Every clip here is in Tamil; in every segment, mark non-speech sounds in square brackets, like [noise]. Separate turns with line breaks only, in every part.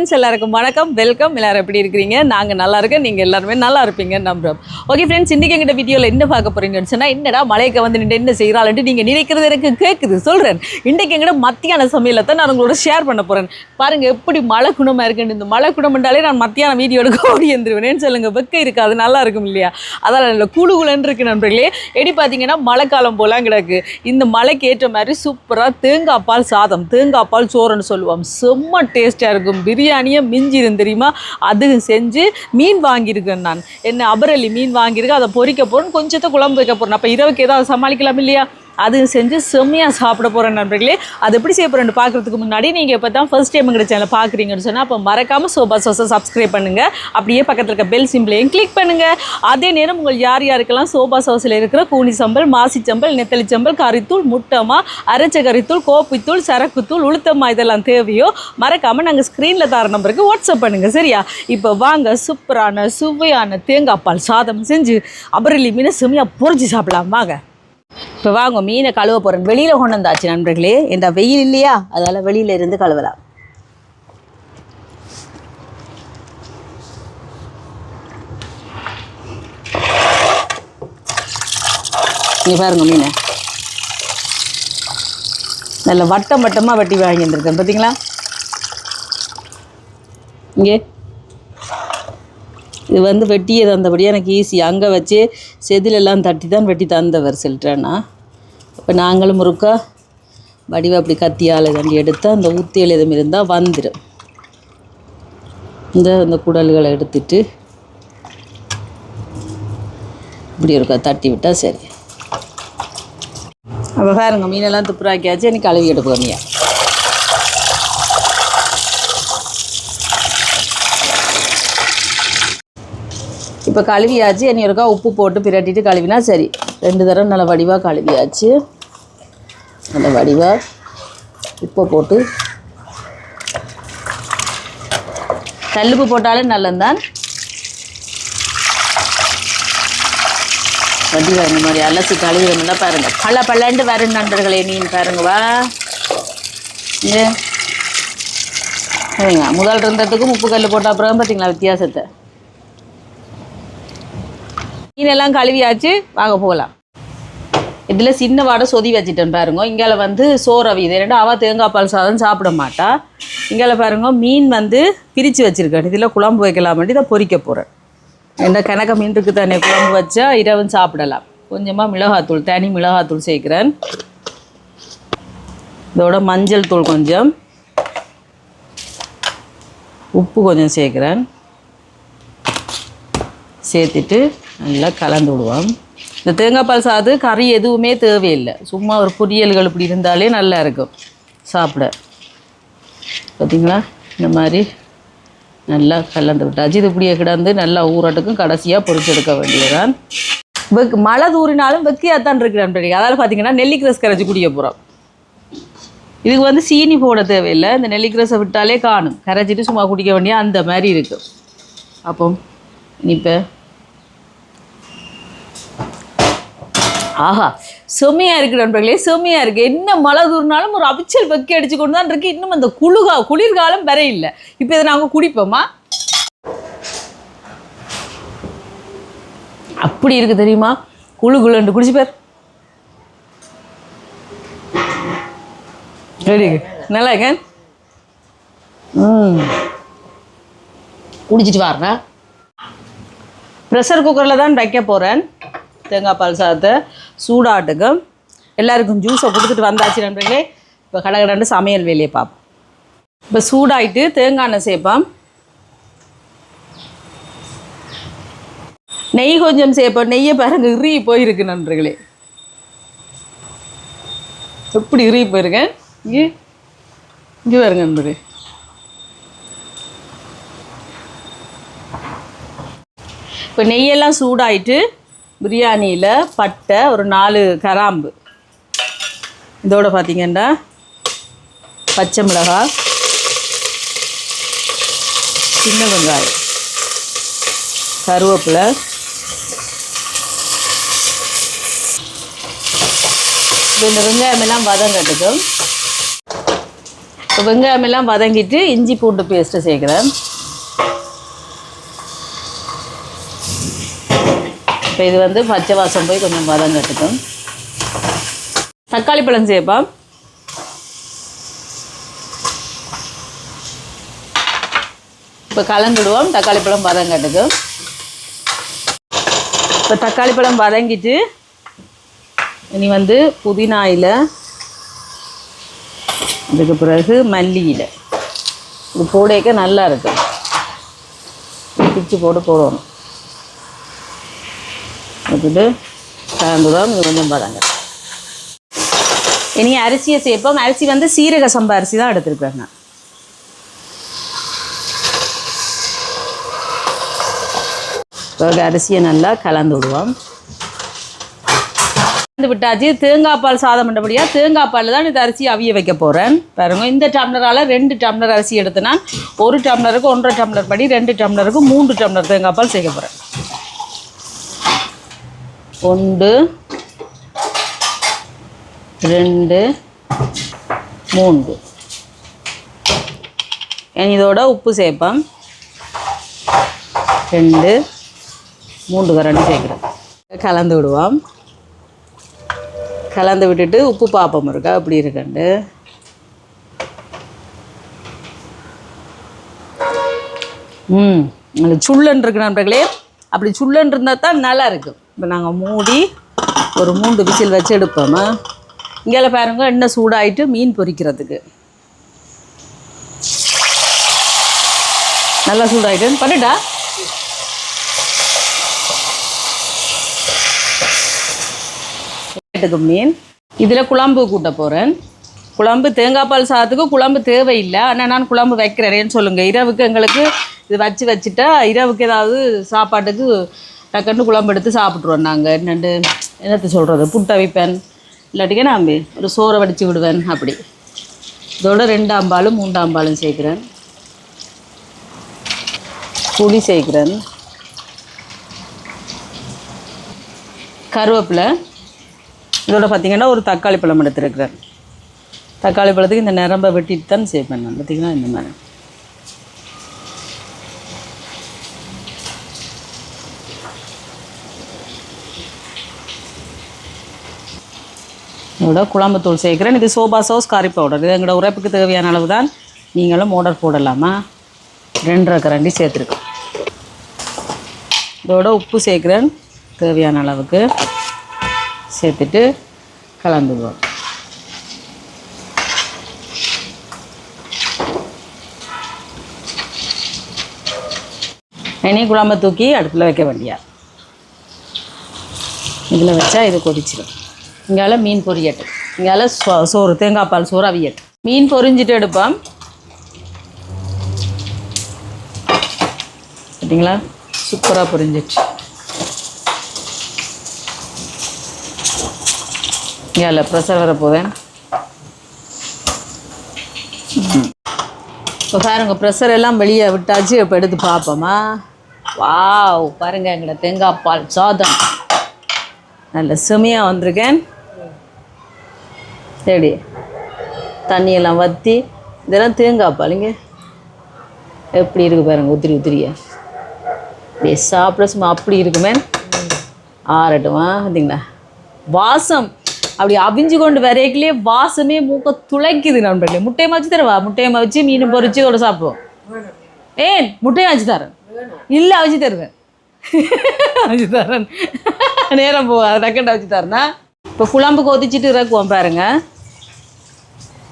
ஃப்ரெண்ட்ஸ் எல்லாருக்கும் வணக்கம் வெல்கம். எல்லாரும் எப்படி இருக்கிறீங்க? நாங்கள் நல்லா இருக்கோம். நீங்கள் எல்லாருமே நல்லா இருப்பீங்க நம்புகிறோம் ஓகே ஃப்ரெண்ட்ஸ் இன்றைக்கி எங்கிட்ட வீடியோவில் என்ன பார்க்க போறீங்கன்னு சொன்னால் என்னடா மலைக்கு வந்து நின்று என்ன செய்கிறாள்ன்ட்டு நீங்கள் நினைக்கிறது எனக்கு கேட்குது சொல்கிறேன் இன்றைக்கி எங்கிட்ட மத்தியான சமையலை தான் நான் உங்களோட ஷேர் பண்ண போகிறேன் பாருங்கள் எப்படி மழை குணமாக இருக்குன்னு. இந்த மழை குணம்ன்றாலே நான் மத்தியான வீடியோ எடுக்க ஓடி வந்துருவேன் சொல்லுங்கள் வெக்க இருக்காது நல்லா இருக்கும் இல்லையா? அதான் நல்ல குழு குழுன்னு இருக்குது நண்பர்களே. எப்படி பார்த்தீங்கன்னா மழைக்காலம் போலாம் கிடக்கு. இந்த மழைக்கு ஏற்ற மாதிரி சூப்பராக தேங்காய் பால் சாதம் தேங்காய் பால் சோறுன்னு சொல்லுவோம். செம்ம டேஸ்ட்டாக இருக்கும். பிரியாணியை மிஞ்சிரும் தெரியுமா? அது செஞ்சு மீன் வாங்கியிருக்கேன் நான். என்ன அபரலி மீன் வாங்கியிருக்கேன். அதை பொரிக்க போகிறேன் கொஞ்சத்தை குழம்பு வைக்க போகிறேன் அப்போ இரவுக்கு ஏதாவது சமாளிக்கலாம் இல்லையா? அது செஞ்சு செம்மையாக சாப்பிட போகிறேன் நண்பர்களே. அது எப்படி செய்ய போகிறேன்னு பார்க்குறதுக்கு முன்னாடி நீங்கள் இப்போ தான் ஃபர்ஸ்ட் டைம் எங்கள் சேனல் பார்க்குறீங்கன்னு சொன்னால் அப்போ மறக்காமல் சோபா சோஸை சப்ஸ்கிரைப் பண்ணுங்கள் அப்படியே பக்கத்தில் இருக்க பெல் சிம்பிளையும் கிளிக் பண்ணுங்கள் அதே நேரம் உங்கள் யார் யாருக்கெல்லாம் சோபா சோஸில் இருக்கிற கூனி சம்பல் மாசி சம்பல் நெத்தலி சம்பல் கறித்தூள் முட்டமா அரைச்ச கறித்தூள் கோப்பித்தூள் சரக்குத்தூள் உளுத்தம்மா இதெல்லாம் தேவையோ மறக்காமல் நாங்கள் ஸ்க்ரீனில் தர நம்பருக்கு வாட்ஸ்அப் பண்ணுங்கள் சரியா? இப்போ வாங்க சூப்பரான சுவையான தேங்காய் பால் சாதம் செஞ்சு அபரலி மீனை செம்மையாக பொரிச்சு சாப்பிடலாம். வாங்க. இப்போ வாங்க மீனை கழுவ போகிறேன் வெளியில் கொண்டு வந்தாச்சு நண்பர்களே. இந்த வெயில் இல்லையா? அதால் வெளியில இருந்து கழுவலாம். இங்கே பாருங்க மீனை. நல்ல வட்டம் வட்டமாக வெட்டி வாங்கி வந்திருக்கேன் பார்த்தீங்களா இங்கே. இது வந்து வெட்டியே தந்தபடியாக எனக்கு ஈஸி அங்கே வச்சு செதிலெல்லாம் தட்டி தான் வெட்டி தந்தவர் சொல்லிட்டேன்னா இப்போ நாங்களும் முறுக்கா வடிவ அப்படி கத்தியால் தண்டி எடுத்தால் அந்த ஊத்தியல் எதுவும் இருந்தால் வந்துடும் இந்த இந்த குடல்களை எடுத்துட்டு இப்படி இருக்கா தட்டி விட்டால் சரி. அப்போ பாருங்க மீனெல்லாம் துப்புராக்கியாச்சு எனக்கு கழுவி எடுப்போம் நீ இப்போ கழுவியாச்சு. இனி உப்பு போட்டு பிரட்டிட்டு கழுவினா சரி. ரெண்டு தடவை நல்ல வடிவாக கழுவியாச்சு. நல்ல வடிவாக உப்பை போட்டு. கல்லுப்பு போட்டாலும் நல்லந்தான் வடிவா இந்த மாதிரி அலசி கழுவி வேணும்னா பாருங்கள் பல பல்லண்டு வரும் நண்பர்களே நீன் பாருங்க வா. இங்கே முதல் இருந்ததுக்கும் உப்பு கல் போட்ட அப்புறம் பார்த்தீங்களா வித்தியாசத்தை? மீனெல்லாம் கழுவியாச்சு வாங்க போகலாம். இதில் சின்ன வாடை சொதி வச்சுட்டேன் பாருங்க. இங்கே வந்து சோறவி இது ரெண்டு அவள் தேங்காய் பால் சாதம் சாப்பிட மாட்டா. இங்கே பாருங்க மீன் வந்து பிரித்து வச்சுருக்கேன் இதில் குழம்பு வைக்கலாம்ட்டு இதை பொரிக்க போகிறேன் இந்த கணக்க மீன் இருக்கு தானே குழம்பு வச்சா இரவும் சாப்பிடலாம். கொஞ்சமாக மிளகாத்தூள் தனி மிளகாத்தூள் சேர்க்குறேன். இதோட மஞ்சள் தூள் கொஞ்சம். உப்பு கொஞ்சம் சேர்க்குறேன். சேர்த்துட்டு நல்லா கலந்து விடுவோம். இந்த தேங்காய் பால் சாது கறி எதுவுமே தேவையில்லை. சும்மா ஒரு பொரியல்கள் இப்படி இருந்தாலே நல்லா இருக்கும். சாப்பிட. பார்த்தீங்களா இந்த மாதிரி நல்லா கலந்து விட்டாச்சு இது இப்படியே கிடந்து நல்லா ஊரட்டுக்கும் கடைசியாக பொறிச்செடுக்க வேண்டியதுதான். வெக் மழை தூரினாலும் வெக்கையாத்தான் இருக்கிறான் அதாவது பார்த்தீங்கன்னா நெல்லிக்கிரஸ் கரைச்சி குடிய போகிறோம் இதுக்கு வந்து சீனி போட தேவையில்லை. இந்த நெல்லிக்கிரஸை விட்டாலே காணும். கரைச்சிட்டு சும்மா குடிக்க வேண்டிய அந்த மாதிரி இருக்கும் அப்போ இப்போ ஆஹா செம்மையாக இருக்குது நண்பர்களே செம்மையாக இருக்குது என்ன மழை தூர்னாலும் ஒரு அவிச்சல் வெக்கி அடிச்சு கொண்டு தான் இருக்கு. இன்னும் அந்த குளுகா குளிர்காலம் வர இல்லை. இப்போ இதை நாங்கள் குடிப்போமா? அப்படி இருக்கு தெரியுமா? குழு குழுண்டு குடிச்சு பேர். நல்லா இருக்கேன். ம். குடிச்சிட்டு வாருங்க ப்ரெஷர் குக்கரில் தான் வைக்க போகிறேன் தேங்காய் பால் சாதத்தை சூடாட்டுக்கு எல்லாருக்கும் ஜூஸை கொடுத்துட்டு வந்தாச்சு நண்பர்களே. இப்போ கடகடண்டு சமையல் வேலையை பார்ப்போம். இப்போ சூடாயிட்டு தேங்காய் எண்ணெய் சேர்ப்போம். நெய் கொஞ்சம் சேர்ப்போம். நெய்யை பாருங்க இறுகி போயிருக்கு நண்பர்களே. எப்படி இறுகி போயிருக்கேன் இங்கே இங்கே பாருங்க நண்பர்களே. இப்போ நெய்யெல்லாம் சூடாயிட்டு பிரியாணியில் பட்டை ஒரு நாலு கராம்பு. இதோட பார்த்திங்கன்னா பச்சை மிளகாய் சின்ன வெங்காயம் கருவேப்பிலை இந்த வெங்காயம் எல்லாம் வதங்கட்டுக்கும் இப்போ இப்போ வெங்காயம் எல்லாம் வதங்கிட்டு இஞ்சி பூண்டு பேஸ்ட்டு சேர்க்குறேன். இப்போ இது வந்து பச்சை வாசம் போய் கொஞ்சம் வதங்கட்டுக்கும் தக்காளி பழம் சேர்ப்பா இப்போ கலந்துடுவோம். தக்காளி பழம் வதங்கட்டுக்கும் இப்போ தக்காளி பழம் வதங்கிட்டு இனி வந்து புதினா அதுக்கு இதுக்கு பிறகு மல்லியில் இது போடையக்க நல்லா இருக்கும் பிச்சு போட்டு போடணும். வச்சுட்டு கலந்துடும் கொஞ்சம் பதங்க. இனி அரிசியை சேர்ப்போம். அரிசி வந்து சீரக சம்பா அரிசி தான் எடுத்துருக்கேன் அரிசியை நல்லா கலந்து விடுவோம். கலந்து விட்டாச்சு. தேங்காய் பால் சாதம் பண்ணபடியா தேங்காய் பாலில் தான் இந்த அரிசி அவிய வைக்க போகிறேன் பாருங்க இந்த டம்ளரால் ரெண்டு டம்ளர் அரிசி எடுத்தேன்னா ஒரு டம்ளருக்கு ஒன்றரை டம்ளர் படி ரெண்டு டம்ளருக்கு மூன்று டம்ளர் தேங்காய் பால் சேர்க்க போகிறேன் ஒன்று ரெண்டு மூன்று. இனி இதோட உப்பு சேர்ப்பேன் ரெண்டு மூன்று கரண்டி சேர்க்குறேன் கலந்து விடுவோம். கலந்து விட்டுட்டு உப்பு பாப்பம் இருக்கா அப்படி இருக்கண்டு. ம் அது சுள்ளன் இருக்கு நண்பர்களே. அப்படி சுள்ளன் இருந்தால் தான் நல்லா இருக்கும். இப்போ நாங்கள் மூடி ஒரு மூன்று விசில் வச்சு எடுப்போமா. இங்கே பாருங்க எண்ணெய் சூடாயிட்டு மீன் பொரிக்கிறதுக்கு. நல்லா சூடாயிட்டு. பண்ணுடா மீன். இதில் குழம்பு கூட்ட போகிறேன் குழம்பு தேங்காய் பால் சாதத்துக்கு குழம்பு தேவையில்லை. ஆனால் நான் குழம்பு வைக்கிறேன்னு சொல்லுங்கள் இரவுக்கு எங்களுக்கு இது வச்சு வச்சுட்டா இரவுக்கு ஏதாவது சாப்பாட்டுக்கு டக்குன்னு குழம்பு எடுத்து சாப்பிட்ருவோம் நாங்கள் என்னண்டு என்னத்தை சொல்கிறது புட்டை வைப்பேன் இல்லாட்டிக்கே நான் ஒரு சோறை வடித்து விடுவேன் அப்படி. இதோட ரெண்டாம் பாலும் மூன்றாம் பாலும் சேர்க்குறேன். புளி சேர்க்குறேன். கருவேப்பிலை. இதோட பார்த்தீங்கன்னா ஒரு தக்காளி பழம் எடுத்துருக்குறேன். தக்காளி பழத்துக்கு இந்த நிரம்ப வெட்டிட்டு தான் சேர்ப்பேன் நான். பார்த்திங்கன்னா இந்த மாதிரி. இதோட குழம்புத்தூள் சேர்க்குறேன். இது சோபா சோஸ் காரி பவுடர் இது எங்களோட உரைப்புக்கு தேவையான அளவு தான் நீங்களும் ஆர்டர் போடலாமா? ரெண்டரை கரண்டி சேர்த்துருக்கோம் இதோட உப்பு சேர்க்குறேன். தேவையான அளவுக்கு சேர்த்துட்டு கலந்துடுவோம் இனி குழம்ப தூக்கி அடுப்பில் வைக்க வேண்டியா இதில் வச்சா இது கொதிச்சிடும் இங்கால மீன் பொரியட்டு. இங்கால சோ சோறு தேங்காய் பால் சோறு அவியட்டு. மீன் பொரிஞ்சிட்டு எடுப்போம். பார்த்தீங்களா சூப்பராக பொரிஞ்சிட்டு இங்கால ப்ரெஷர் வர போவேன் இப்போ பாருங்க ப்ரெஷர் எல்லாம் வெளியே விட்டாச்சு. இப்போ எடுத்து பார்ப்போமா? வாவ் பாருங்க எங்களோட தேங்காய் பால் சாதம். நல்ல செமையாக வந்திருக்கேன். சரி தண்ணியெல்லாம் வற்றி இதெல்லாம் தேங்காய் இல்லைங்க எப்படி இருக்கு பாருங்கள் உதிரி உதிரியா. அப்படியே சாப்பிட சும்மா அப்படி இருக்குமே. ஆறட்டுமா பார்த்தீங்களா வாசம். அப்படி அவிஞ்சு கொண்டு வரைக்கிலே வாசமே மூக்க துளைக்குது நண்பர்களே. முட்டையை வச்சு தரவா? முட்டையை வச்சு மீன் பொறிச்சு கூட சாப்பிடுவோம். ஏன்? முட்டையை வச்சு தரேன். இல்லை அவிச்சு தருவேன். [laughs] அவிச்சு தரேன். நேரம் போ டக்கெட்டை வச்சு தரேன்னா இப்போ குழம்பு கொதிச்சிட்டு இறக்குவோம் பாருங்க.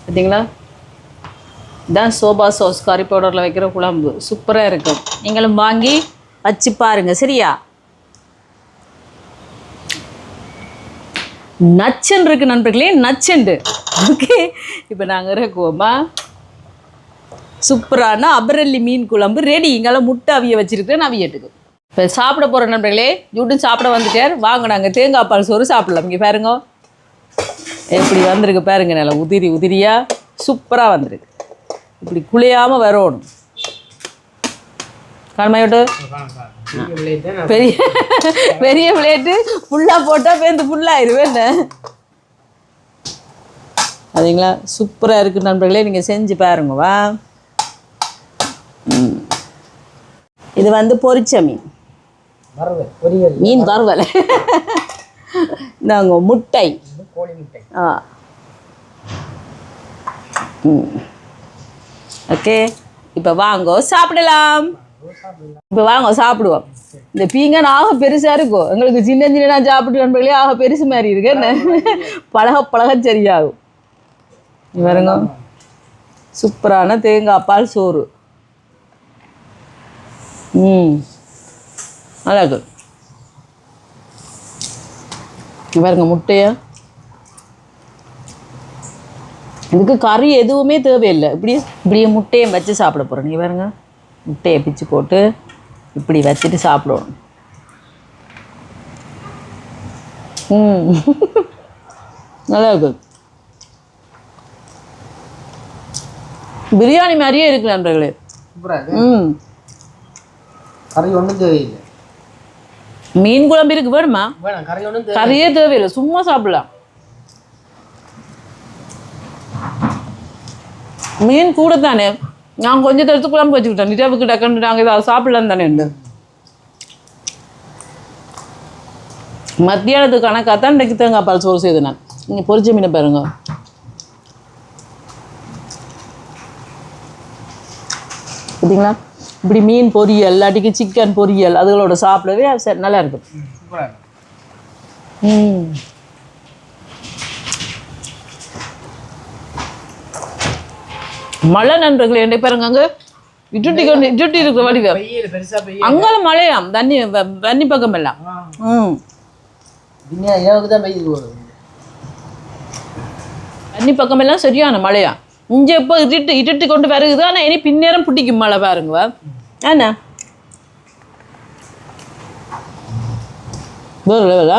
பார்த்தீங்களா இதான் சோபா சாஸ் கறி பவுடரில் வைக்கிற குழம்பு. சூப்பராக இருக்கும். நீங்களும் வாங்கி வச்சு பாருங்கள் சரியா? நச்சன் இருக்கு நண்பர்களே நச்சண்டு. ஓகே? இப்போ நாங்கள் இறக்குவோமா? சூப்பரான அபரல்லி மீன் குழம்பு ரெடி இங்கெல்லாம் முட்டை அவிய வச்சிருக்கேன் அவியட்டுக்கு. இப்போ சாப்பிட போகிற நண்பர்களே யூட்டும் சாப்பிட வந்துட்டார். வாங்க நாங்கள் தேங்காய் பால் சோறு சாப்பிடலாம். இங்கே பாருங்க. எப்படி வந்திருக்கு பாருங்க நல்லா உதிரி உதிரியாக சூப்பராக வந்திருக்கு. இப்படி குளியாமல் வரணும். காணமாயோட்டு பெரிய பெரிய பிளேட்டு ஃபுல்லாக போட்டால் பேருந்து ஃபுல்லாகிடுவேன் என்ன? அதுங்களா சூப்பராக இருக்குது நண்பர்களே நீங்கள் செஞ்சு பாருங்க வா. ம். இது வந்து பொரிச்ச மீன். மீன் வறுவல். நாங்கள் முட்டை.
கோழி முட்டை.
ஆ. ம். ஓகே. இப்போ வாங்கோ சாப்பிடலாம். இப்போ வாங்க சாப்பிடுவோம். இந்த பீங்கன் ஆக பெருசாக இருக்கும். எங்களுக்கு சின்ன சின்ன சாப்பிட்டு நண்பர்களே ஆக பெருசு மாதிரி இருக்கு. என்ன? பழக பழக சரியாகும். பாருங்க. சூப்பரான தேங்காய் பால் சோறு. ம். இங்க பாருங்க முட்டையை? இதுக்கு கறி எதுவுமே தேவையில்லை. இப்படி இப்படியே முட்டையை வச்சு சாப்பிட போகிறோம் நீ பாருங்க முட்டையை பிச்சு போட்டு இப்படி வச்சுட்டு சாப்பிடுவோம். ம். நல்லா இருக்கு பிரியாணி மாதிரியே இருக்கு நண்பர்களே. ம்.
கறி ஒன்றும் தேவையில்லை.
மீன் குழம்பு இருக்கு வேணுமா? கறியே தேவையில்லை சும்மா சாப்பிடலாம். மீன் கூட தானே நான் கொஞ்சம் எடுத்து குழம்பு வச்சுக்கிட்டேன் நிஜாவுக்கு டக்குன்னு நாங்கள் இதை சாப்பிடலாம் தானே? உண்டு மத்தியானத்துக்கு கணக்காக தான் இன்றைக்கு தேங்காய் பால் சோறு செய்து நான். நீங்கள் பொரிச்ச மீனை பாருங்க. பார்த்தீங்களா இப்படி மீன் பொரியல் இல்லாட்டிக்கு சிக்கன் பொரியல் அதுகளோட சாப்பிடவே சரி நல்லா இருக்கும்
சூப்பராக இருக்கு.
ம். மழை நண்பர்களே என்ன பாருங்க அங்க. இட்டுட்டி கொண்டு இட்டுட்டி இருக்கிற வடிவம். அங்கால மழையாம் தண்ணி தண்ணி பக்கம் எல்லாம் ம். தண்ணி பக்கம் எல்லாம் சரியான மழையா இங்கே இப்போ இட்டுட்டு இட்டுட்டி கொண்டு வருகுது. ஆனால் இனி பின்னேரம் பிடிக்கும் மழை பாருங்க. என்ன வேறு லெவலா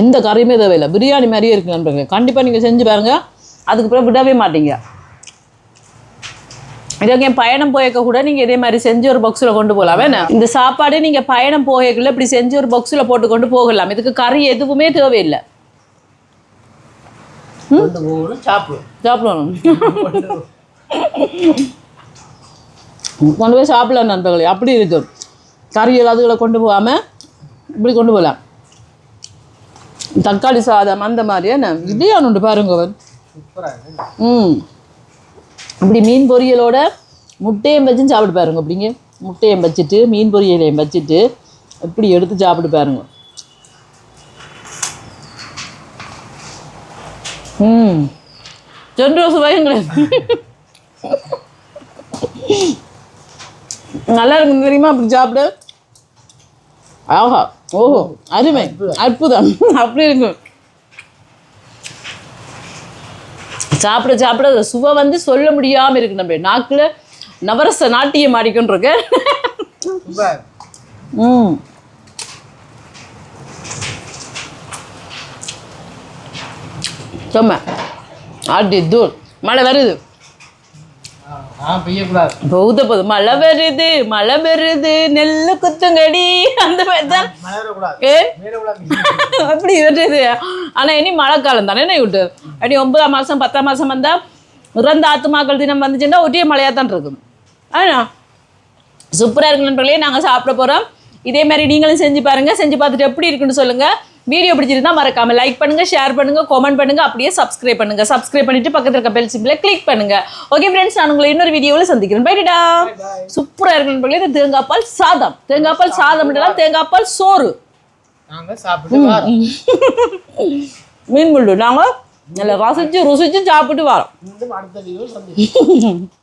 எந்த கறியுமே தேவையில்லை. பிரியாணி மாதிரியே இருக்கு நண்பர்களே. கண்டிப்பாக நீங்கள் செஞ்சு பாருங்க. அதுக்கு பிறகு விடவே மாட்டீங்க. இதற்கு என் பயணம் போயக்க கூட நீங்கள் இதே மாதிரி செஞ்சு ஒரு பாக்ஸில் கொண்டு போகலாம். வேணா? இந்த சாப்பாடு நீங்கள் பயணம் போயக்குள்ள இப்படி செஞ்சு ஒரு பாக்ஸில் போட்டு கொண்டு போகலாம். இதுக்கு கறி எதுவுமே தேவையில்லை. சாப்பிடணும். [laughs] கொண்டு போய் சாப்பிடலாம் நண்பர்களே அப்படி இருக்கு கறிகள் அதுகளை கொண்டு போகாமல் இப்படி கொண்டு போகலாம். தக்காளி சாதம் அந்த மாதிரி என்ன? இதையான் உண்டு பாருங்க அவர். ம். இப்படி மீன் பொரியலோட முட்டையும் வச்சும் சாப்பிட்டு பாருங்க அப்படிங்க. முட்டையும் வச்சுட்டு மீன் பொரியலையும் வச்சுட்டு இப்படி எடுத்து சாப்பிட்டு பாருங்க. ம். ரெண்டு வருஷம் வயங்களே நல்லா இருக்கும் தெரியுமா? அப்படி சாப்பிடு. ஆஹா. ஓஹோ. அருமை. அற்புதம். அப்படி இருக்கும். சாப்பிட சாப்பிட. சுவை வந்து சொல்ல முடியாம இருக்கு நம்ம. நாக்குல நவரச நாட்டியம் ஆடிக்கொண்டு இருக்கு
சூப்பராக இருக்கு
ம். சும்மா. ஆட்டி தூள். மழை வருது. பௌத்த போது மழை வருது மழை வருது நெல்லு குத்துங்கடி. அந்த மாதிரி தான்.
மழை
அப்படி வருது. ஆனால் இனி மழைக்காலம் தானே என்ன விட்டு அடி ஒன்பதாம் மாதம் பத்தாம் மாதம் வந்தால் இறந்த ஆத்துமாக்கள் தினம் வந்துச்சுன்னா ஒட்டிய மழையாக தான் இருக்கும். ஆனா சூப்பராக இருக்கு நண்பர்களே நாங்கள் சாப்பிட போகிறோம் இதே மாதிரி நீங்களும் செஞ்சு பாருங்கள் செஞ்சு பார்த்துட்டு எப்படி இருக்குன்னு சொல்லுங்கள் வீடியோ பிடிச்சிருந்தா மறக்காம லைக் பண்ணுங்க ஷேர் பண்ணுங்க கமெண்ட் பண்ணுங்க அப்படியே சப்ஸ்கிரைப் பண்ணுங்க. சப்ஸ்கிரைப் பண்ணிட்டு பக்கத்துல இருக்க பெல் சிம்பிளை கிளிக் பண்ணுங்க. ஓகே ஃப்ரெண்ட்ஸ் நான் உங்களை இன்னொரு வீடியோவில் சந்திக்கிறேன். பைடா சூப்பராக இருக்கு நண்பர்களே இது தேங்காய் பால் சாதம். தேங்காய் பால் சாதம் தேங்காய் பால் சோறு. மீன் முள்ளு நாங்கள் நல்லா ரசிச்சு ருசிச்சு சாப்பிட்டு வரோம். [laughs]